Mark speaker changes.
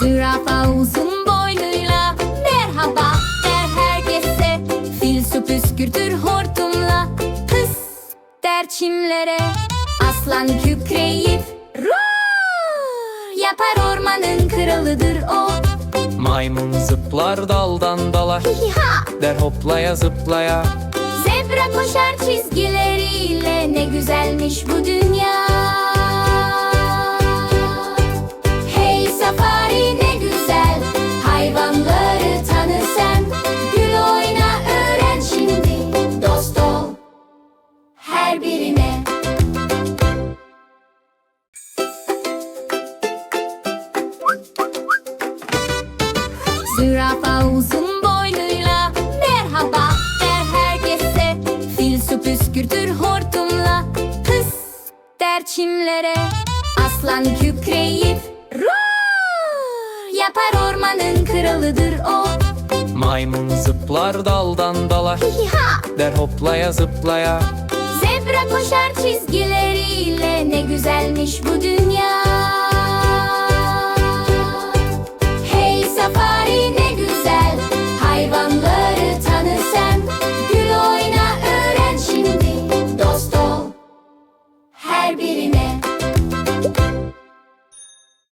Speaker 1: Zürafa uzun boynuyla merhaba der herkese. Fil su püskürtür hortumla pıs der çimlere. Aslan kükreyip roar yapar ormanın kralıdır o.
Speaker 2: Maymun zıplar daldan dala Der hoplaya zıplaya.
Speaker 1: Zebra koşar çizgileriyle ne güzelmiş bu dünya Zürafa uzun boynuyla merhaba der herkese. Fil su püskürtür hortumla pıs der çimlere. Aslan kükreyip roar yapar ormanın kralıdır o.
Speaker 2: Maymun zıplar daldan dala
Speaker 1: Hiha!
Speaker 2: Der hoplaya zıplaya.
Speaker 1: Zebra koşar çizgileriyle ne güzelmiş bu dünya